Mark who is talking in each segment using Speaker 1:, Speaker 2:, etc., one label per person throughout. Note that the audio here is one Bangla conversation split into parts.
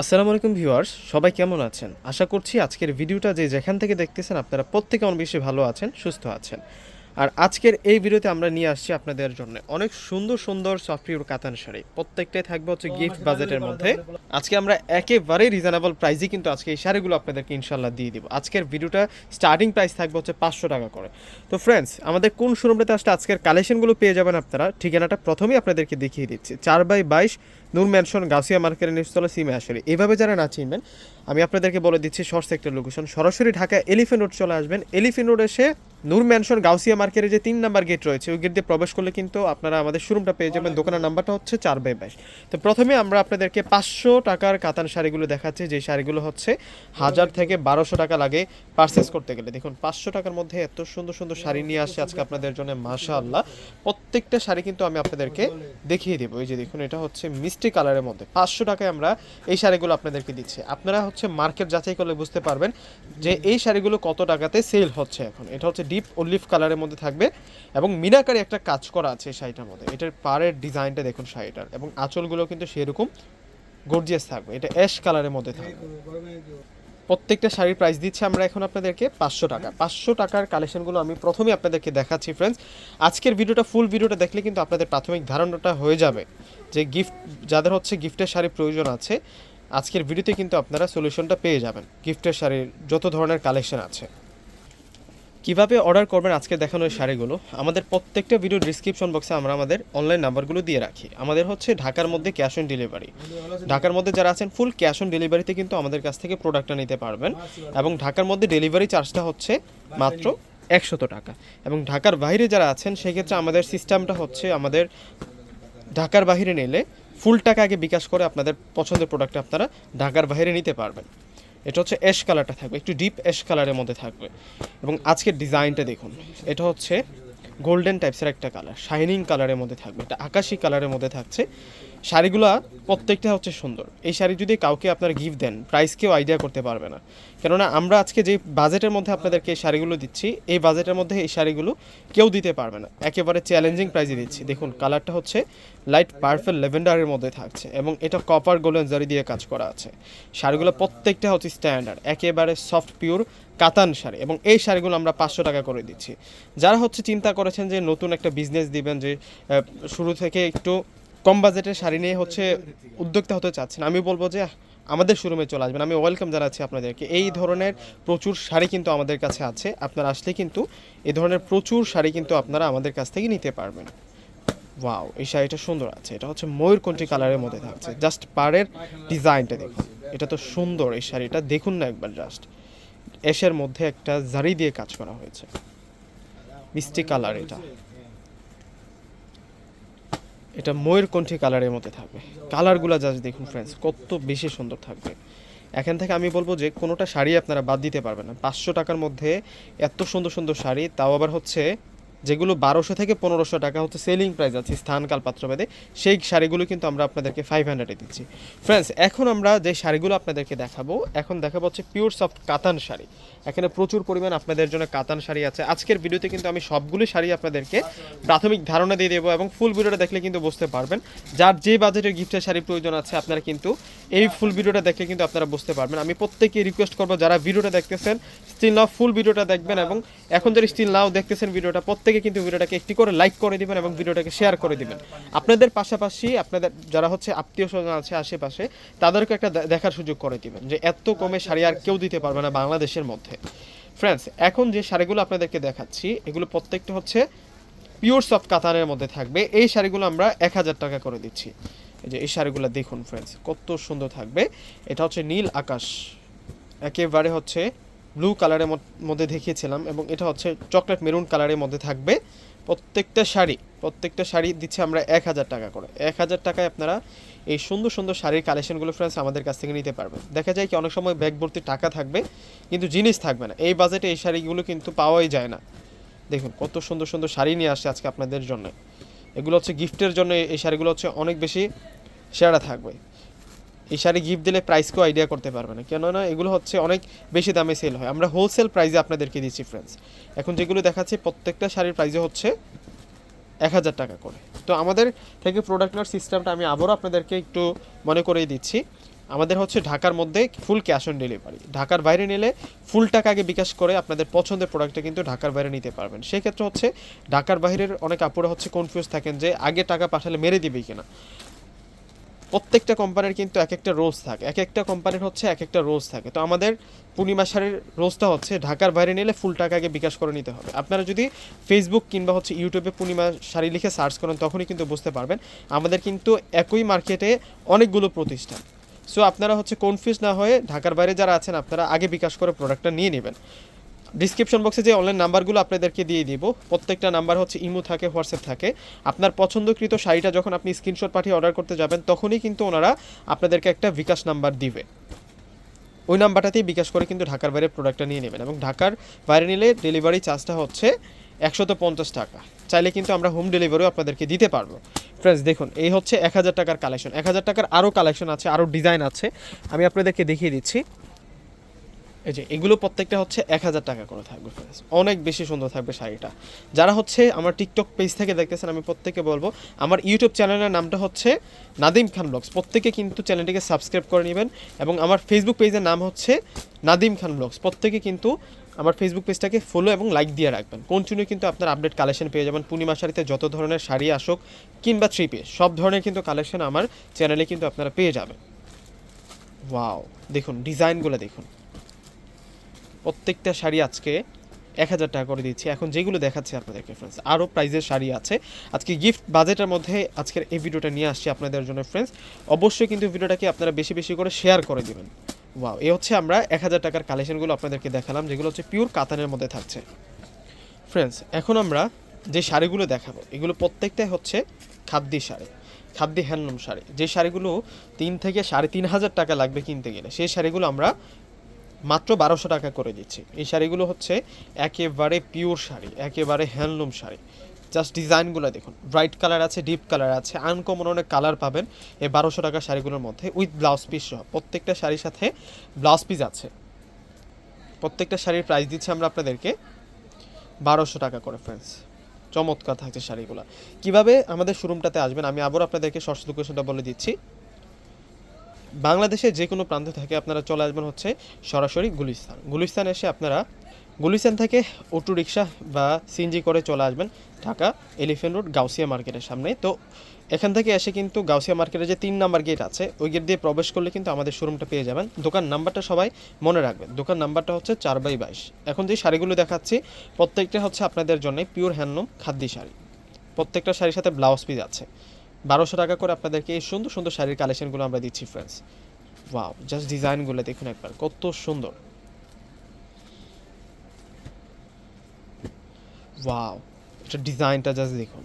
Speaker 1: আসসালামু আলাইকুম ভিউয়ার্স, সবাই কেমন আছেন? আশা করছি আজকের ভিডিওটা যে যেখান থেকে দেখতেছেন, আপনারা প্রত্যেকে অনেক বেশি ভালো আছেন, সুস্থ আছেন। আর আজকের এই ভিডিওতে আমরা নিয়ে আসছি আপনাদের জন্য অনেক সুন্দর সুন্দর সফটওয়্যার কাতান শাড়ি। প্রত্যেকটাই থাকবে হচ্ছে গিফট বাজেটের মধ্যে। আজকে আমরা একেবারে রিজনেবল প্রাইসে কিন্তু আজকে এই শাড়িগুলো আপনাদেরকে ইনশাল্লাহ দিয়ে দিব। আজকের ভিডিওটা স্টার্টিং প্রাইস থাকবে হচ্ছে পাঁচশো টাকা করে। তো ফ্রেন্ডস আমাদের কোন শোরুমটাতে আসলে আজকের কালেকশনগুলো পেয়ে যাবেন আপনারা? ঠিকানাটা প্রথমেই আপনাদেরকে দেখিয়ে দিচ্ছি। চার বাই বাইশ নূর ম্যানশন গাউসিয়া মার্কেটের নিচতলা সিমে আসলে এভাবে যারা না চিনবেন, আমি আপনাদেরকে বলে দিচ্ছি শর্ট সেক্টর লোকেশন সরাসরি ঢাকা এলিফেন্ট রোড চলে আসবেন। এলিফেন্ট রোড এসে নূর ম্যানশন গাউসিয়া মার্কেটে যে তিন নাম্বার গেট রয়েছে, ওই গেট দিয়ে প্রবেশ করলে কিন্তু আপনারা আমাদের শোরুমটা পেয়ে যাবেন। দোকানের নাম্বারটা হচ্ছে চার বাই বাইশ। তো প্রথমে আমরা আপনাদেরকে পাঁচশো টাকার কাতান শাড়িগুলো দেখাচ্ছি যে শাড়িগুলো হচ্ছে হাজার থেকে বারোশো টাকা লাগে পারচেস করতে গেলে। দেখুন, পাঁচশো টাকার মধ্যে এত সুন্দর সুন্দর শাড়ি নিয়ে আসছে আজকে আপনাদের জন্য মাশা আল্লাহ প্রত্যেকটা শাড়ি কিন্তু আমি আপনাদেরকে দেখিয়ে দেবো। এই যে দেখুন, এটা হচ্ছে মিষ্টি কালারের মধ্যে। পাঁচশো টাকায় আমরা এই শাড়িগুলো আপনাদেরকে দিচ্ছি। আপনারা হচ্ছে মার্কেট যাচাই করলে বুঝতে পারবেন যে এই শাড়িগুলো কত টাকাতে সেল হচ্ছে এখন। এটা হচ্ছে ডিপ অলিভ কালারের মধ্যে থাকবে এবং মিনাকারি একটা কাজ করা আছে শাড়িটার মধ্যে। এটার পাড়ের ডিজাইনটা দেখুন শাড়িটার এবং আঁচলগুলো কিন্তু সেরকম গর্জিয়াস থাকবে। এটা অ্যাশ কালারের মধ্যে থাকবে। প্রত্যেকটা শাড়ির প্রাইস দিচ্ছি আমরা এখন আপনাদেরকে পাঁচশো টাকা। পাঁচশো টাকার কালেকশনগুলো আমি প্রথমে আপনাদেরকে দেখাচ্ছি ফ্রেন্ডস আজকের ভিডিওটা ফুল ভিডিওটা দেখলে কিন্তু আপনাদের প্রাথমিক ধারণাটা হয়ে যাবে যে গিফট যাদের হচ্ছে গিফটের শাড়ি প্রয়োজন আছে, আজকের ভিডিওতে কিন্তু আপনারা সলিউশনটা পেয়ে যাবেন। গিফটের শাড়ির যত ধরনের কালেকশন আছে। কীভাবে অর্ডার করবেন আজকে দেখানো এই শাড়িগুলো, আমাদের প্রত্যেকটা ভিডিও ডিসক্রিপশন বক্সে আমরা আমাদের অনলাইন নাম্বারগুলো দিয়ে রাখি। আমাদের হচ্ছে ঢাকার মধ্যে ক্যাশ অন ডেলিভারি ঢাকার মধ্যে যারা আছেন ফুল ক্যাশ অন ডেলিভারিতে কিন্তু আমাদের কাছ থেকে প্রোডাক্টটা নিতে পারবেন। এবং ঢাকার মধ্যে ডেলিভারি চার্জটা হচ্ছে মাত্র একশত টাকা। এবং ঢাকার বাইরে যারা আছেন, সেক্ষেত্রে আমাদের সিস্টেমটা হচ্ছে আমাদের ঢাকার বাইরে নিলে ফুল টাকা আগে বিকাশ করে আপনাদের পছন্দের প্রোডাক্ট আপনারা ঢাকার বাইরে নিতে পারবেন। এটা হচ্ছে অ্যাশ কালারটা থাকবে, একটু ডিপ অ্যাশ কালারের মধ্যে থাকবে। এবং আজকের ডিজাইনটা দেখুন, এটা হচ্ছে গোল্ডেন টাইপসের একটা কালার শাইনিং কালারের মধ্যে থাকবে, এটা আকাশি কালারের মধ্যে থাকছে। শাড়িগুলো প্রত্যেকটা হচ্ছে সুন্দর। এই শাড়ি যদি কাউকে আপনারা গিফট দেন প্রাইস কেউ আইডিয়া করতে পারবে না। কেননা আমরা আজকে যে বাজেটের মধ্যে আপনাদেরকে এই শাড়িগুলো দিচ্ছি, এই বাজেটের মধ্যে এই শাড়িগুলো কেউ দিতে পারবে না। একেবারে চ্যালেঞ্জিং প্রাইসে দিচ্ছি। দেখুন কালারটা হচ্ছে লাইট পারফেক্ট লেভেন্ডারের মধ্যে থাকছে এবং এটা কপার গোল্ডেন জারি দিয়ে কাজ করা আছে। শাড়িগুলো প্রত্যেকটা হচ্ছে স্ট্যান্ডার্ড একেবারে সফট পিওর কাতান শাড়ি এবং এই শাড়িগুলো আমরা পাঁচশো টাকা করে দিচ্ছি। যারা হচ্ছে চিন্তা করেছেন যে নতুন একটা বিজনেস দিবেন, যে শুরু থেকে একটু কম বাজেটের শাড়ি নিয়ে হচ্ছে উদ্যোক্তা হতে চাচ্ছেন। আমি বলব যে আমাদের শোরুমে চলে আসবেন। আমি ওয়েলকাম জানাচ্ছি আপনাদেরকে। এই ধরনের প্রচুর শাড়ি কিন্তু আমাদের কাছে আছে। আপনারা আসলে কিন্তু এই ধরনের প্রচুর শাড়ি কিন্তু আপনারা আমাদের কাছ থেকে নিতে পারবেন। ওয়াও, এই শাড়িটা সুন্দর আছে। এটা হচ্ছে ময়ূর ময়ূরকণ্ঠী কালারের মধ্যে থাকছে। জাস্ট পাড়ের ডিজাইনটা দেখুন। এটা তো সুন্দর এই শাড়িটা। দেখুন না একবার জাস্ট। এসের মধ্যে একটা জারি দিয়ে কাজ করা হয়েছে। মিষ্টি কালার এটা। এটা ময়ূরকণ্ঠী কালারের মধ্যে থাকবে। কালারগুলো জাস্ট দেখুন ফ্রেন্ডস কত বেশি সুন্দর থাকবে। এখান থেকে আমি বলব যে কোনোটা শাড়ি আপনারা বাদ দিতে পারবেন না। পাঁচশো টাকার মধ্যে এত সুন্দর সুন্দর শাড়ি, তাও আবার হচ্ছে যেগুলো বারোশো থেকে পনেরোশো টাকা হচ্ছে সেলিং প্রাইস আছে, স্থান কাল পাত্রভেদে সেই শাড়িগুলো কিন্তু আমরা আপনাদেরকে ফাইভ হান্ড্রেডে দিচ্ছি। ফ্রেন্ডস এখন আমরা যে শাড়িগুলো আপনাদেরকে দেখাবো, এখন দেখাবো হচ্ছে পিওর সফট কাতান শাড়ি। এখানে প্রচুর পরিমাণ আপনাদের জন্য কাতান শাড়ি আছে। আজকের ভিডিওতে কিন্তু আমি সবগুলো শাড়ি আপনাদেরকে প্রাথমিক ধারণা দিয়ে দেবো এবং ফুল ভিডিওটা দেখলে কিন্তু বুঝতে পারবেন। যার যে বাজেটের গিফটের শাড়ি প্রয়োজন আছে, আপনারা কিন্তু এই ফুল ভিডিওটা দেখলে কিন্তু আপনারা বুঝতে পারবেন। আমি প্রত্যেককে রিকোয়েস্ট করব, যারা ভিডিওটা দেখতেছেন স্টিল নাও ফুল ভিডিওটা দেখবেন এবং এখন যারা স্টিল নাও দেখতেছেন ভিডিওটা প্রত্যেকে কিন্তু ভিডিওটাকে একটি করে লাইক করে দিবেন এবং ভিডিওটাকে শেয়ার করে দিবেন। আপনাদের পাশাপাশি আপনাদের যারা হচ্ছে আত্মীয় স্বজন আছে আশেপাশে, তাদেরকে একটা দেখার সুযোগ করে দিবেন যে এত কমে শাড়ি আর কেউ দিতে পারবে না বাংলাদেশের মধ্যে। ফ্রেন্ডস এখন যে শাড়িগুলো আপনাদেরকে দেখাচ্ছি, এগুলো প্রত্যেকটা হচ্ছে পিওর সফট কাতানের মধ্যে থাকবে। এই শাড়িগুলো আমরা এক হাজার টাকা করে দিচ্ছি। এই যে এই শাড়িগুলো দেখুন ফ্রেন্ডস কত সুন্দর থাকবে। এটা হচ্ছে নীল আকাশ। একেবারে হচ্ছে ব্লু কালারের মধ্যে দেখিয়েছিলাম এবং এটা হচ্ছে চকলেট মেরুন কালারের মধ্যে থাকবে। প্রত্যেকটা শাড়ি প্রত্যেকটা শাড়ি দিচ্ছে আমরা এক হাজার টাকা করে। এক হাজার টাকায় আপনারা এই সুন্দর সুন্দর শাড়ির কালেকশনগুলো ফ্রেন্ডস আমাদের কাছ থেকে নিতে পারবেন। দেখা যায় কি অনেক সময় ব্যাগ ভর্তি টাকা থাকবে, কিন্তু জিনিস থাকবে না। এই বাজেটে এই শাড়িগুলো কিন্তু পাওয়াই যায় না। দেখুন কত সুন্দর সুন্দর শাড়ি নিয়ে আসছে আজকে আপনাদের জন্য। এগুলো হচ্ছে গিফটের জন্য এই শাড়িগুলো হচ্ছে অনেক বেশি সেরা থাকবে। এই শাড়ি গিফট দিলে প্রাইসকেও আইডিয়া করতে পারবে না। কেননা এগুলো হচ্ছে অনেক বেশি দামে সেল হয়। আমরা হোলসেল প্রাইসে আপনাদেরকে দিচ্ছি ফ্রেন্ডস এখন যেগুলো দেখাচ্ছি, প্রত্যেকটা শাড়ির প্রাইসে হচ্ছে এক হাজার টাকা করে। তো আমাদের থেকে প্রোডাক্ট নেওয়ার সিস্টেমটা আমি আবারও আপনাদেরকে একটু মনে করিয়ে দিচ্ছি। আমাদের হচ্ছে ঢাকার মধ্যে ফুল ক্যাশ অন ডেলিভারি ঢাকার বাইরে নিলে ফুল টাকা আগে বিকাশ করে আপনাদের পছন্দের প্রোডাক্টটা কিন্তু ঢাকার বাইরে নিতে পারবেন। সেক্ষেত্রে হচ্ছে ঢাকার বাইরের অনেক আপুরা হচ্ছে কনফিউজ থাকেন যে আগে টাকা পাঠালে মেরে দিবে কিনা। প্রত্যেকটা কোম্পানির কিন্তু এক একটা রোজ থাকে। এক একটা কোম্পানির হচ্ছে এক একটা রোজ থাকে। তো আমাদের পূর্ণিমা শাড়ির রোজটা হচ্ছে ঢাকার বাইরে নিলে ফুল টাকা আগে বিকাশ করে নিতে হবে। আপনারা যদি ফেসবুক কিংবা হচ্ছে ইউটিউবে পূর্ণিমা শাড়ি লিখে সার্চ করেন, তখনই কিন্তু বুঝতে পারবেন। আমাদের কিন্তু একই মার্কেটে অনেকগুলো প্রতিষ্ঠান। সো আপনারা হচ্ছে কনফিউজ না হয়ে ঢাকার বাইরে যারা আছেন, আপনারা আগে বিকাশ করে প্রোডাক্টটা নিয়ে নেবেন। ডিসক্রিপশন বক্সে যে অনলাইন নাম্বারগুলো আপনাদেরকে দিয়ে দিব, প্রত্যেকটা নাম্বার হচ্ছে ইমো থাকে, হোয়াটসঅ্যাপ থাকে। আপনার পছন্দকৃত শাড়িটা যখন আপনি স্ক্রিনশট পাঠিয়ে অর্ডার করতে যাবেন, তখনই কিন্তু ওনারা আপনাদেরকে একটা বিকাশ নাম্বার দিবে। ওই নাম্বারটাতেই বিকাশ করে কিন্তু ঢাকার বাইরে প্রোডাক্টটা নিয়ে নেবেন এবং ঢাকার বাইরে নিলে ডেলিভারি চার্জটা হচ্ছে একশত পঞ্চাশ টাকা। চাইলে কিন্তু আমরা হোম ডেলিভারিও আপনাদেরকে দিতে পারব। ফ্রেন্ডস দেখুন, এই হচ্ছে এক হাজার টাকার কালেকশন এক হাজার টাকার আরও কালেকশন আছে আরও ডিজাইন আছে। আমি আপনাদেরকে দেখিয়ে দিচ্ছি। এই যে, এগুলো প্রত্যেকটা হচ্ছে এক হাজার টাকা করে থাকবে। অনেক বেশি সুন্দর থাকবে শাড়িটা। যারা হচ্ছে আমার টিকটক পেজ থেকে দেখতেছেন, আমি প্রত্যেকে বলব, আমার ইউটিউব চ্যানেলের নামটা হচ্ছে নাদিম খান ব্লগস প্রত্যেকে কিন্তু চ্যানেলটিকে সাবস্ক্রাইব করে নেবেন এবং আমার ফেসবুক পেজের নাম হচ্ছে নাদিম খান ব্লগস প্রত্যেকে কিন্তু আমার ফেসবুক পেজটাকে ফলো এবং লাইক দিয়ে রাখবেন। কন্টিনিউ কিন্তু আপনার আপডেট কালেকশন পেয়ে যাবেন। পূর্ণিমা শাড়িতে যত ধরনের শাড়ি আসুক, কিংবা থ্রি পিস সব ধরনের কিন্তু কালেকশন আমার চ্যানেলে কিন্তু আপনারা পেয়ে যাবেন। ওয়াও দেখুন ডিজাইনগুলো দেখুন। প্রত্যেকটা শাড়ি আজকে এক হাজার টাকা করে দিচ্ছি এখন যেগুলো দেখাচ্ছি আপনাদেরকে ফ্রেন্ডস আরও প্রাইজের শাড়ি আছে। আজকে গিফট বাজেটের মধ্যে আজকের এই ভিডিওটা নিয়ে আসছি আপনাদের জন্য ফ্রেন্ডস অবশ্যই কিন্তু ভিডিওটাকে আপনারা বেশি বেশি করে শেয়ার করে দিবেন। ওয়াও এ হচ্ছে আমরা এক হাজার টাকার কালেকশনগুলো আপনাদেরকে দেখালাম, যেগুলো হচ্ছে পিওর কাতানের মধ্যে থাকছে। ফ্রেন্ডস এখন আমরা যে শাড়িগুলো দেখাবো, এগুলো প্রত্যেকটাই হচ্ছে খাদ্যি শাড়ি, খাদ্যি হ্যান্ডলুম শাড়ি। যে শাড়িগুলো তিন থেকে সাড়ে তিন হাজার টাকা লাগবে কিনতে গেলে, সেই শাড়িগুলো আমরা মাত্র বারোশো টাকা করে দিচ্ছি। এই শাড়িগুলো হচ্ছে একেবারে পিওর শাড়ি, একেবারে হ্যান্ডলুম শাড়ি। জাস্ট ডিজাইনগুলো দেখুন ব্রাইট কালার আছে ডিপ কালার আছে আনকমন অনেক কালার পাবেন এই বারোশো টাকা শাড়িগুলোর মধ্যে উইথ ব্লাউজ পিস সহ। প্রত্যেকটা শাড়ির সাথে ব্লাউজ পিস আছে। প্রত্যেকটা শাড়ির প্রাইস দিচ্ছি আমরা আপনাদেরকে বারোশো টাকা করে ফ্রেন্ডস চমৎকার থাকছে শাড়িগুলো। কীভাবে আমাদের শোরুমটাতে আসবেন, আমি আবার আপনাদেরকে সরস্বতী লোকেশনটা বলে দিচ্ছি। বাংলাদেশের যে কোনো প্রান্ত থেকে আপনারা চলে আসবেন হচ্ছে সরাসরি গুলিস্তান। গুলিস্তান এসে আপনারা গুলিস্তান থেকে অটো রিক্সা বা সিএনজি করে চলে আসবেন ঢাকা এলিফেন্ট রোড, গাউসিয়া মার্কেটের সামনে। তো এখান থেকে এসে কিন্তু গাউসিয়া মার্কেটের যে তিন নাম্বার গেট আছে, ওই গেট দিয়ে প্রবেশ করলে কিন্তু আমাদের শোরুমটা পেয়ে যাবেন। দোকান নাম্বারটা সবাই মনে রাখবেন। দোকান নাম্বারটা হচ্ছে চার বাই বাইশ। এখন যে শাড়িগুলো দেখাচ্ছি, প্রত্যেকটা হচ্ছে আপনাদের জন্য পিওর হ্যান্ডলুম খাদ্যি শাড়ি। প্রত্যেকটা শাড়ির সাথে ব্লাউজ পিস আছে। বারোশো টাকা করে আপনাদেরকে এই সুন্দর সুন্দর শাড়ির কালেকশনগুলো আমরা দিচ্ছি ফ্রেন্ডস ওয়াও জাস্ট ডিজাইনগুলো দেখুন একবার, কত সুন্দর। ওয়াও এটা ডিজাইনটা জাস্ট দেখুন।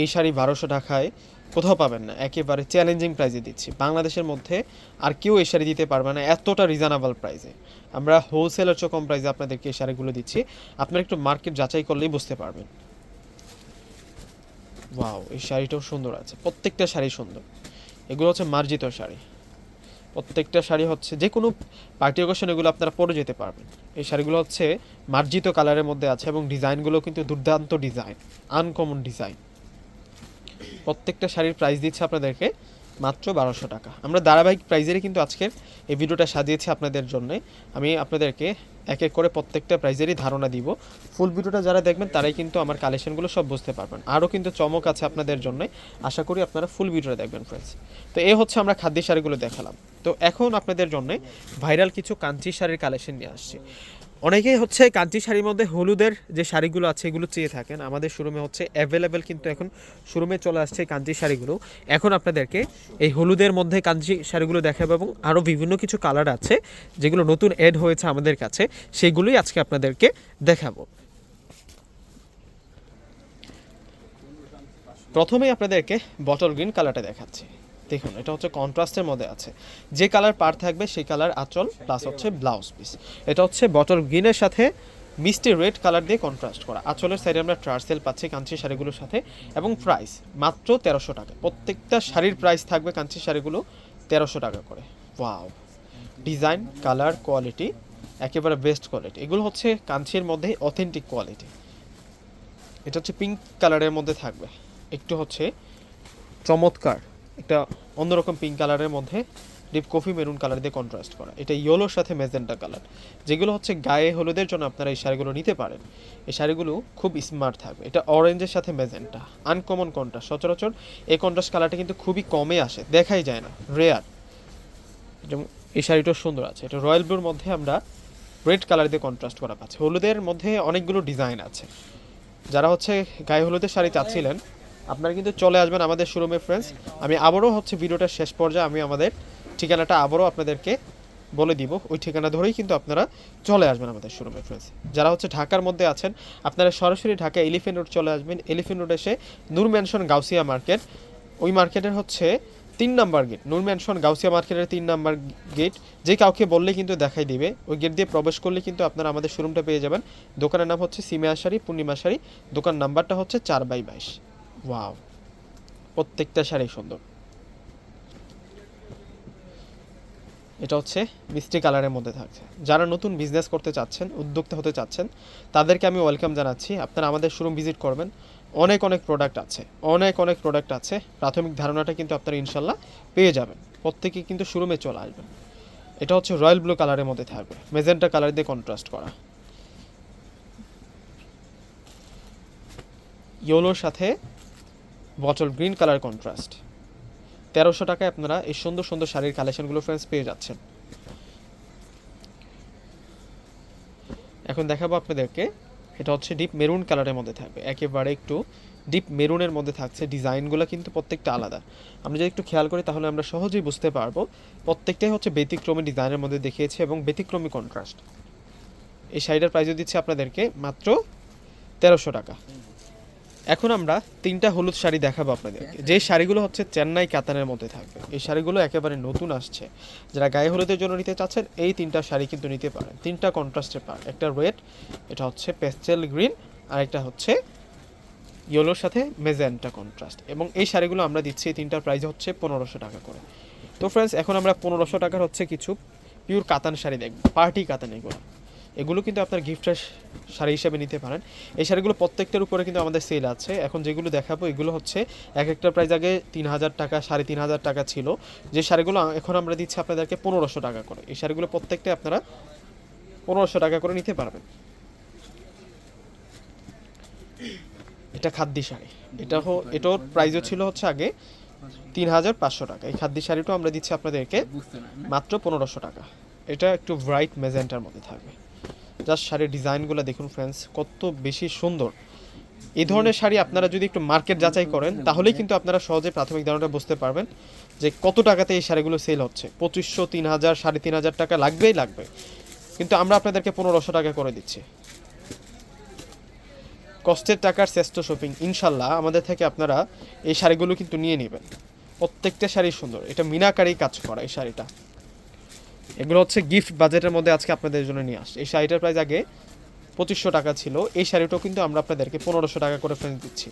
Speaker 1: এই শাড়ি বারোশো টাকায় কোথাও পাবেন না, একেবারে চ্যালেঞ্জিং প্রাইজে দিচ্ছি। বাংলাদেশের মধ্যে আর কেউ এই শাড়ি দিতে পারবে না, এতটা রিজনেবল প্রাইজে আমরা হোলসেলের চেয়ে কম প্রাইসে আপনাদেরকে এই শাড়িগুলো দিচ্ছি। আপনারা একটু মার্কেট যাচাই করলেই বুঝতে পারবেন। ওয়াও এই শাড়িটাও সুন্দর আছে। প্রত্যেকটা শাড়ি সুন্দর। এগুলো হচ্ছে মার্জিত শাড়ি। প্রত্যেকটা শাড়ি হচ্ছে, যে কোনো পার্টি অকেশন এগুলো আপনারা পরে যেতে পারবেন। এই শাড়িগুলো হচ্ছে মার্জিত কালারের মধ্যে আছে এবং ডিজাইনগুলো কিন্তু দুর্দান্ত ডিজাইন আনকমন ডিজাইন প্রত্যেকটা শাড়ির প্রাইস দিচ্ছে আপনাদেরকে মাত্র বারোশো টাকা। আমরা ধারাবাহিক প্রাইজেরই কিন্তু আজকের এই ভিডিওটা সাজিয়েছি আপনাদের জন্য। আমি আপনাদেরকে এক এক করে প্রত্যেকটা প্রাইজেরই ধারণা দিব। ফুল ভিডিওটা যারা দেখবেন, তারাই কিন্তু আমার কালেকশনগুলো সব বুঝতে পারবেন। আরও কিন্তু চমক আছে আপনাদের জন্য। আশা করি আপনারা ফুল ভিডিওটা দেখবেন ফ্রেন্ডস তো এ হচ্ছে আমরা খাদ্য শাড়িগুলো দেখালাম। তো এখন আপনাদের জন্য ভাইরাল কিছু কাঞ্চি শাড়ির কালেকশন নিয়ে আসছি। অনেকেই হচ্ছে কাঞ্চি শাড়ির মধ্যে হলুদের যে শাড়িগুলো আছে, এগুলো চেয়ে থাকেন। আমাদের শোরুমে হচ্ছে অ্যাভেলেবেল কিন্তু এখন শোরুমে চলে আসছে কাঞ্চি শাড়িগুলো। এখন আপনাদেরকে এই হলুদের মধ্যে কাঞ্চি শাড়িগুলো দেখাবো এবং আরও বিভিন্ন কিছু কালার আছে যেগুলো নতুন অ্যাড হয়েছে আমাদের কাছে, সেগুলোই আজকে আপনাদেরকে দেখাবো। প্রথমেই আপনাদেরকে বটল গ্রিন কালারটা দেখাচ্ছি। দেখুন, এটা হচ্ছে কন্ট্রাস্টের মধ্যে আছে। যে কালার পার থাকবে, সেই কালার আঁচল প্লাস হচ্ছে ব্লাউজ পিস এটা হচ্ছে বটল গ্রিনের সাথে মিষ্টি রেড কালার দিয়ে কন্ট্রাস্ট করা। আঁচলের সাইডে আমরা ট্রার্সেল পাচ্ছি কাঞ্চি শাড়িগুলোর সাথে এবং প্রাইস মাত্র তেরোশো টাকা। প্রত্যেকটা শাড়ির প্রাইস থাকবে কাঞ্চি শাড়িগুলো তেরোশো টাকা করে। ওয়াও ডিজাইন কালার কোয়ালিটি একেবারে বেস্ট কোয়ালিটি এগুলো হচ্ছে কাঞ্চির মধ্যে অথেন্টিক কোয়ালিটি এটা হচ্ছে পিঙ্ক কালারের মধ্যে থাকবে। একটু হচ্ছে চমৎকার। একটা অন্যরকম পিঙ্ক কালারের মধ্যে ডিপ কফি মেরুন কালার দিয়ে কন্ট্রাস্ট করা। এটা ইয়েলোর সাথে মেজেন্টা কালার যেগুলো হচ্ছে গায়ে হলুদের জন্য আপনারা এই শাড়িগুলো নিতে পারেন। এই শাড়িগুলো খুব স্মার্ট থাকবে। এটা অরেঞ্জের সাথে মেজেন্টা আনকমন কন্ট্রাস্ট সচরাচর এই কন্ট্রাস্ট কালারটা কিন্তু খুবই কমে আসে। দেখাই যায় না। রেয়ার যেমন এই শাড়িটাও সুন্দর আছে। এটা রয়্যাল ব্লুর মধ্যে আমরা রেড কালার দিয়ে কন্ট্রাস্ট করা পাচ্ছি। হলুদের মধ্যে অনেকগুলো ডিজাইন আছে। যারা হচ্ছে গায়ে হলুদের শাড়ি চাচ্ছিলেন আপনারা কিন্তু চলে আসবেন আমাদের শোরুমে ফ্রেন্ডস আমি আবারও হচ্ছে ভিডিওটার শেষ পর্যায়ে আমি আমাদের ঠিকানাটা আবারও আপনাদেরকে বলে দিব। ওই ঠিকানা ধরেই কিন্তু আপনারা চলে আসবেন আমাদের শোরুমে ফ্রেন্ডস যারা হচ্ছে ঢাকার মধ্যে আছেন, আপনারা সরাসরি ঢাকা এলিফেন্ট রোড চলে আসবেন। এলিফেন্ট রোড এসে নূর ম্যানশন গাউসিয়া মার্কেট ওই মার্কেটের হচ্ছে তিন number gate Noor mansion Gausia মার্কেটের তিন নাম্বার গেট যে কাউকে বললে কিন্তু দেখাই দিবে। ওই গেট দিয়ে প্রবেশ করলে কিন্তু আপনারা আমাদের শোরুমটা পেয়ে যাবেন। দোকানের নাম হচ্ছে সিমিয়া শাড়ি পূর্ণিমা শাড়ি দোকান নাম্বারটা হচ্ছে চার বাই বাইশ। ওয়াও প্রত্যেকটা শাড়ি সুন্দর। এটা হচ্ছে মিষ্টি কালারের মধ্যে থাকছে। যারা নতুন বিজনেস করতে চাচ্ছেন, উদ্যোক্তা হতে চাচ্ছেন, তাদেরকে আমি ওয়েলকাম জানাচ্ছি। আপনারা আমাদের শোরুম ভিজিট করবেন। অনেক অনেক প্রোডাক্ট আছে। অনেক অনেক প্রোডাক্ট আছে। প্রাথমিক ধারণাটা কিন্তু আপনারা ইনশাল্লাহ পেয়ে যাবেন। প্রত্যেকে কিন্তু শোরুমে চলে আসবেন। এটা হচ্ছে রয়্যাল ব্লু কালারের মধ্যে থাকবে। মেজেন্টা কালার দিয়ে কন্ট্রাস্ট করা। ইয়েলোর সাথে বটল গ্রিন কালার কন্ট্রাস্ট তেরোশো টাকায় আপনারা এই সুন্দর সুন্দর শাড়ির কালেকশনগুলো ফ্রেন্ডস পেয়ে যাচ্ছেন। এখন দেখাবো আপনাদেরকে, এটা হচ্ছে ডিপ মেরুন কালারের মধ্যে থাকবে। একেবারে একটু ডিপ মেরুনের মধ্যে থাকছে, ডিজাইনগুলো কিন্তু প্রত্যেকটা আলাদা। আমরা যদি একটু খেয়াল করি, তাহলে আমরা সহজেই বুঝতে পারব, প্রত্যেকটাই হচ্ছে ব্যতিক্রমী ডিজাইনের মধ্যে দেখিয়েছে এবং ব্যতিক্রমী কন্ট্রাস্ট এই শাড়িটার প্রাইসও দিচ্ছে আপনাদেরকে মাত্র তেরোশো টাকা। এখন আমরা তিনটা হলুদ শাড়ি দেখাবো আপনাদেরকে। যে শাড়িগুলো হচ্ছে চেন্নাই কাতানের মধ্যে থাকবে। এই শাড়িগুলো একেবারে নতুন আসছে। যারা গায়ে হলুদের জন্য নিতে চাচ্ছেন এই তিনটা শাড়ি কিন্তু নিতে পারেন। তিনটা কন্ট্রাস্টের পার। একটা রেড এটা হচ্ছে পেস্টেল গ্রিন আর একটা হচ্ছে ইয়েলোর সাথে মেজেন্টা কন্ট্রাস্ট এবং এই শাড়িগুলো আমরা দিচ্ছি এই তিনটার প্রাইস হচ্ছে পনেরোশো টাকা করে। তো ফ্রেন্ডস এখন আমরা পনেরোশো টাকার হচ্ছে কিছু পিওর কাতান শাড়ি দেখব। পার্টি কাতান এগুলো। এগুলো কিন্তু আপনার গিফটের শাড়ি হিসেবে নিতে পারেন। এই শাড়িগুলো প্রত্যেকটার উপরে কিন্তু আমাদের সেল আছে। এখন যেগুলো দেখাবো এগুলো হচ্ছে এক একটা প্রাইস আগে তিন হাজার টাকা সাড়ে তিন হাজার টাকা ছিল। যে শাড়িগুলো এখন আমরা দিচ্ছি আপনাদেরকে পনেরোশো টাকা করে। এই শাড়িগুলো প্রত্যেকটা আপনারা পনেরোশো টাকা করে নিতে পারবেন। এটা খাদ্যি শাড়ি। এটা হো- এটার প্রাইসও ছিল হচ্ছে আগে তিন হাজার পাঁচশো টাকা। এই খাদ্যি শাড়িটাও আমরা দিচ্ছি আপনাদেরকে মাত্র পনেরোশো টাকা। এটা একটু ব্রাইট মেজেন্টার মধ্যে থাকবে। জাস্ট শাড়ির ডিজাইনগুলো দেখুন ফ্রেন্ডস কত বেশি সুন্দর। এই ধরনের শাড়ি আপনারা যদি একটু মার্কেট যাচাই করেন, তাহলেই কিন্তু আপনারা সহজে প্রাথমিক ধারণাটা বুঝতে পারবেন যে কত টাকাতে এই শাড়িগুলো সেল হচ্ছে। পঁচিশশো, তিন হাজার, সাড়ে তিন হাজার টাকা লাগবেই লাগবে। কিন্তু আমরা আপনাদেরকে পনেরোশো টাকা করে দিচ্ছি। কষ্টের টাকার শ্রেষ্ঠ শপিং ইনশাল্লাহ আমাদের থেকে আপনারা এই শাড়িগুলো কিন্তু নিয়ে নেবেন। প্রত্যেকটা শাড়ি সুন্দর। এটা মিনাকারি কাজ করা এই শাড়িটা। এগুলো হচ্ছে গিফট বাজেটের মধ্যে আজকে আপনাদের জন্য নিয়ে আসছে। এই শাড়িটার প্রাইস আগে পঁচিশশো টাকা ছিল। এই শাড়িটাও কিন্তু আমরা আপনাদেরকে পনেরোশো টাকা করে ফেলে দিচ্ছি।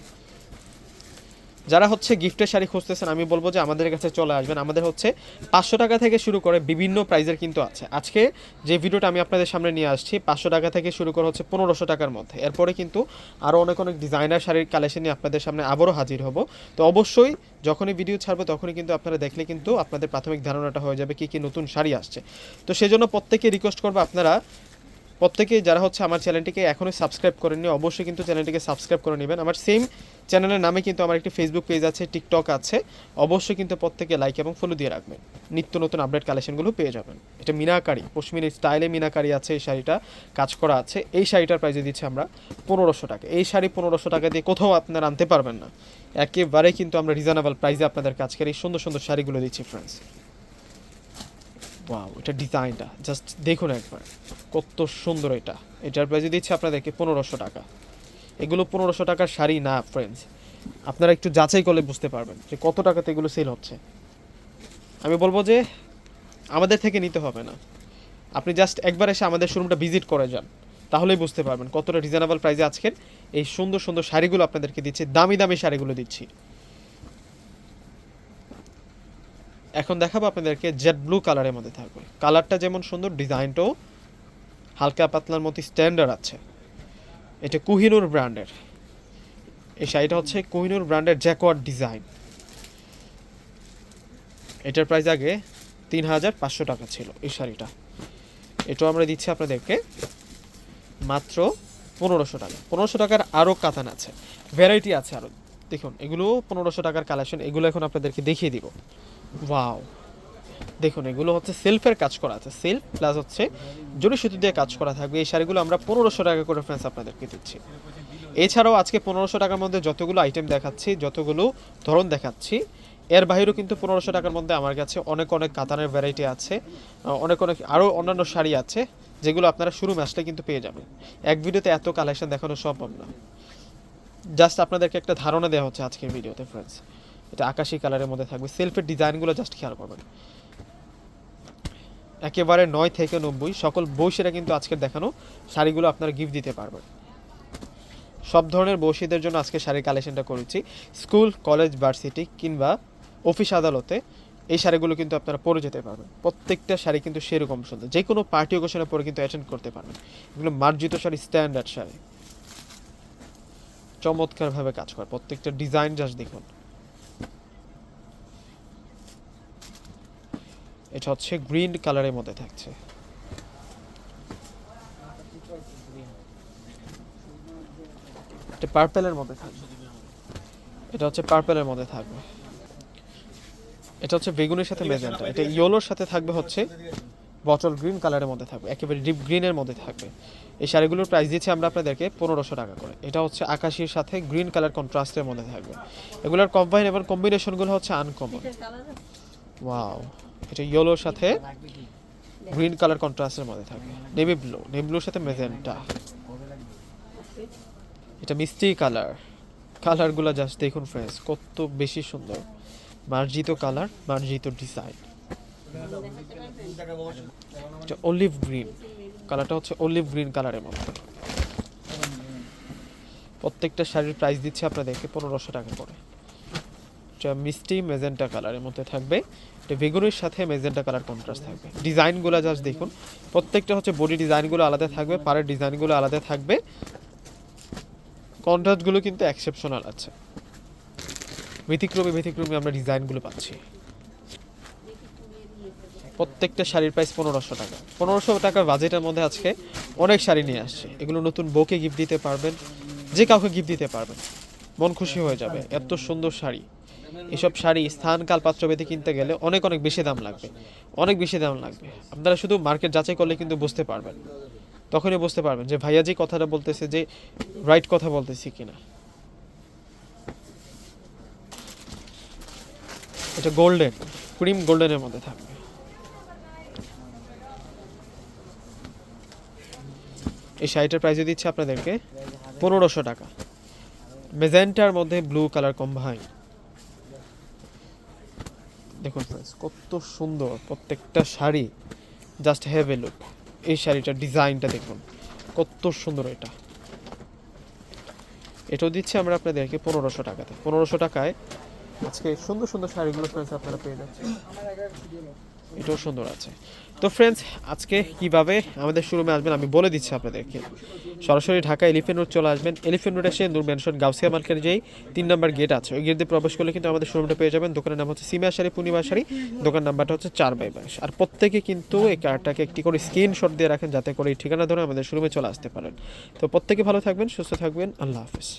Speaker 1: যারা হচ্ছে গিফটের শাড়ি খুঁজতেছেন, আমি বলব যে আমাদের কাছে চলে আসবেন। আমাদের হচ্ছে পাঁচশো টাকা থেকে শুরু করে বিভিন্ন প্রাইজের কিন্তু আছে। আজকে যে ভিডিওটা আমি আপনাদের সামনে নিয়ে আসছি, পাঁচশো টাকা থেকে শুরু করে হচ্ছে পনেরোশো টাকার মধ্যে। এরপরে কিন্তু আরও অনেক অনেক ডিজাইনার শাড়ির কালেকশন নিয়ে আপনাদের সামনে আবারও হাজির হব। তো অবশ্যই যখনই ভিডিও ছাড়বো, তখনই কিন্তু আপনারা দেখলে কিন্তু আপনাদের প্রাথমিক ধারণাটা হয়ে যাবে কী কী নতুন শাড়ি আসছে। তো সেজন্য প্রত্যেকে রিকোয়েস্ট করব আপনারা প্রত্যেকে যারা হচ্ছে আমার চ্যানেলটিকে এখনই সাবস্ক্রাইব করেননি, অবশ্যই কিন্তু চ্যানেলটিকে সাবস্ক্রাইব করে নেবেন। আমার সেম চ্যানেলের নামে কিন্তু আমার একটি ফেসবুক পেজ আছে টিকটক আছে। অবশ্যই কিন্তু প্রত্যেকে লাইক এবং ফলো দিয়ে রাখবেন। নিত্য নতুন আপডেট কালেকশনগুলো পেয়ে যাবেন। এটা মিনাকারি, পশ্চিমের স্টাইলে মিনাকারি আছে, এই শাড়িটা কাজ করা আছে। এই শাড়িটার প্রাইসে দিচ্ছি আমরা পনেরোশো টাকা। এই শাড়ি পনেরোশো টাকা দিয়ে কোথাও আপনারা আনতে পারবেন না। একেবারে কিন্তু আমরা রিজনেবল প্রাইসে আপনাদের আজকের এই সুন্দর সুন্দর শাড়িগুলো দিচ্ছি ফ্রেন্ডস ওয়াও এটা ডিজাইনটা। জাস্ট দেখুন একবার। কত সুন্দর এটা। এটার প্রাইস দিচ্ছে আপনাদেরকে পনেরোশো টাকা। এগুলো পনেরোশো টাকার শাড়ি না ফ্রেন্ডস আপনারা একটু যাচাই করলে বুঝতে পারবেন যে কত টাকাতে এগুলো সেল হচ্ছে। আমি বলব যে আমাদের থেকে নিতে হবে না। আপনি জাস্ট একবার এসে আমাদের শোরুমটা ভিজিট করে যান। তাহলেই বুঝতে পারবেন কতটা রিজনেবল প্রাইসে আজকের এই সুন্দর সুন্দর শাড়িগুলো আপনাদেরকে দিচ্ছি। দামি দামি শাড়িগুলো দিচ্ছি। এখন দেখাবো আপনাদেরকে জেড ব্লু কালারের মধ্যে থাকবে। কালারটা যেমন সুন্দর ডিজাইনটাও হালকা পাতলার মতো স্ট্যান্ডার্ড আছে। এটা কুহিনুর ব্র্যান্ডের এই শাড়িটা হচ্ছে কুহিনুর ব্র্যান্ডের জ্যাকোয়ার ডিজাইন এটার প্রাইস আগে তিন হাজার পাঁচশো টাকা ছিল এই শাড়িটা। এটাও আমরা দিচ্ছি আপনাদেরকে মাত্র পনেরোশো টাকা। পনেরোশো টাকার আরও কাতান আছে। ভ্যারাইটি আছে আরও। দেখুন, এগুলো পনেরোশো টাকার কালেকশন এগুলো এখন আপনাদেরকে দেখিয়ে দিব। ওয়াও দেখুন, এগুলো হচ্ছে সেলফের কাজ করা আছে। সেলফ প্লাস হচ্ছে জরি সুতো দিয়ে কাজ করা থাকবে। এই শাড়িগুলো আমরা পনেরোশো টাকা করে ফ্রেন্ডস আপনাদেরকে দিচ্ছি। এছাড়াও আজকে পনেরোশো টাকার মধ্যে যতগুলো আইটেম দেখাচ্ছি, যতগুলো ধরন দেখাচ্ছি, এর বাইরেও কিন্তু পনেরোশো টাকার মধ্যে আমার কাছে অনেক অনেক কাতানের ভ্যারাইটি আছে। অনেক অনেক, আরও অন্যান্য শাড়ি আছে, যেগুলো আপনারা শুরু আসলে কিন্তু পেয়ে যাবেন। এক ভিডিওতে এত কালেকশন দেখানো সম্ভব না। জাস্ট আপনাদেরকে একটা ধারণা দেওয়া হচ্ছে আজকের ভিডিওতে ফ্রেন্ডস এটা আকাশি কালারের মধ্যে থাকবে। সেলফের ডিজাইনগুলো জাস্ট খেয়াল করবেন। একেবারে নয় থেকে নব্বই, সকল বৈশীরা কিন্তু আজকের দেখানো শাড়িগুলো আপনারা গিফট দিতে পারবেন। সব ধরনের বৈশীদের জন্য আজকে শাড়ির কালেকশনটা করেছি। স্কুল কলেজ ভার্সিটি কিংবা অফিস আদালতে এই শাড়িগুলো কিন্তু আপনারা পরে যেতে পারবেন। প্রত্যেকটা শাড়ি কিন্তু সেরকম সুন্দর। যে কোনো পার্টি ওকেশনে পরে কিন্তু অ্যাটেন্ড করতে পারবেন। এগুলো মার্জিত শাড়ি স্ট্যান্ডার্ড শাড়ি। চমৎকারভাবে কাজ করে। প্রত্যেকটা ডিজাইন জাস্ট দেখুন। এটা হচ্ছে গ্রিন কালারের মধ্যে থাকছে। এটা পার্পেলের মধ্যে থাকবে। এটা হচ্ছে পার্পেলের মধ্যে থাকবে। এটা হচ্ছে বেগুনের সাথে মেজেন্টা এটা ইয়েলোর সাথে থাকবে হচ্ছে বটল গ্রিন কালারের মধ্যে থাকবে। একেবারে ডিপ গ্রিনের মধ্যে থাকবে। এই শাড়িগুলোর প্রাইস দিচ্ছি আমরা আপনাদেরকে পনেরোশো টাকা করে। এটা হচ্ছে আকাশির সাথে গ্রিন কালার কন্ট্রাস্টের মধ্যে থাকবে। এগুলোর কম্বাইন এবং কম্বিনেশনগুলো হচ্ছে আনকমন ওয়াও এটা ইয়েলোর সাথে গ্রিন কালার কন্ট্রাস্টের মধ্যে থাকে। নেভি ব্লু নেভি ব্লুর সাথে মেজেন্টা এটা মিষ্টি কালার কালারগুলো জাস্ট দেখুন ফ্রেন্ডস কত বেশি সুন্দর। মার্জিত কালার মার্জিত ডিজাইন এটা অলিভ গ্রিন কালারটা হচ্ছে অলিভ গ্রিন কালারের মধ্যে। প্রত্যেকটা শাড়ির প্রাইস দিচ্ছে আপনাদেরকে পনেরোশো টাকা করে। এটা মিষ্টি মেজেন্টা কালারের মধ্যে থাকবে। এটা বেগুনের সাথে মেজেন্টা কালার কন্ট্রাস্ট থাকবে। ডিজাইনগুলো জাস্ট দেখুন। প্রত্যেকটা হচ্ছে বডি ডিজাইনগুলো আলাদা থাকবে, পাড়ের ডিজাইনগুলো আলাদা থাকবে। কন্ট্রাস্টগুলো কিন্তু এক্সেপশনাল আছে। ব্যতিক্রমী ব্যতিক্রমী আমরা ডিজাইনগুলো পাচ্ছি। প্রত্যেকটা শাড়ির প্রাইস পনেরোশো টাকা। পনেরোশো টাকার বাজেটের মধ্যে আজকে অনেক শাড়ি নিয়ে আসছে। এগুলো নতুন বউকে গিফট দিতে পারবেন, যে কাউকে গিফট দিতে পারবেন, মন খুশি হয়ে যাবে। এত সুন্দর শাড়ি। এসব শাড়ি, স্থান কাল পাত্র পেতে কিনতে গেলে অনেক অনেক বেশি দাম লাগবে। অনেক বেশি দাম লাগবে। আপনারা শুধু মার্কেট যাচাই করলে কিন্তু বুঝতে পারবেন। তখনই বুঝতে পারবেন যে ভাইয়া যে কথাটা বলতেছে যে রাইট কথা বলতেছি কিনা। এটা গোল্ডেন ক্রিম গোল্ডেনের মধ্যে থাকবে। এই শাড়িটার প্রাইস দিচ্ছে আপনাদেরকে পনেরোশো টাকা। মেজেন্টার মধ্যে ব্লু কালার কম্বাইন দেখুন ফ্রেন্ডস কত সুন্দর প্রত্যেকটা sari just have a look এই শাড়িটার ডিজাইনটা দেখুন, কত সুন্দর এটা। এটাও দিচ্ছি আমরা আপনাদেরকে পনেরোশো টাকাতে। পনেরোশো টাকায় আজকে সুন্দর সুন্দর শাড়িগুলো ফ্রেন্ডস আপনারা পেয়ে যাচ্ছেন। এটাও সুন্দর আছে। তো ফ্রেন্ডস আজকে কীভাবে আমাদের শোরুমে আসবেন আমি বলে দিচ্ছি আপনাদেরকে। সরাসরি ঢাকা এলিফেন্ট রোড চলে আসবেন। এলিফেন্ট রোড এসে নূর ম্যানশন গাউসিয়া মার্কেট যেই তিন নম্বর গেট আছে, ওই গেট দিয়ে প্রবেশ করলে কিন্তু আমাদের শোরুমটা পেয়ে যাবেন। দোকানের নাম হচ্ছে সিমা শাড়ি পূর্ণিমা শাড়ি দোকান নাম্বারটা হচ্ছে চার বাই বাইশ। আর প্রত্যেকে কিন্তু এই কার্ডটাকে একটি করে স্ক্রিনশট দিয়ে রাখেন, যাতে করে এই ঠিকানা ধরে আমাদের শোরুমে চলে আসতে পারেন। তো প্রত্যেকে ভালো থাকবেন, সুস্থ থাকবেন। আল্লাহ হাফিজ।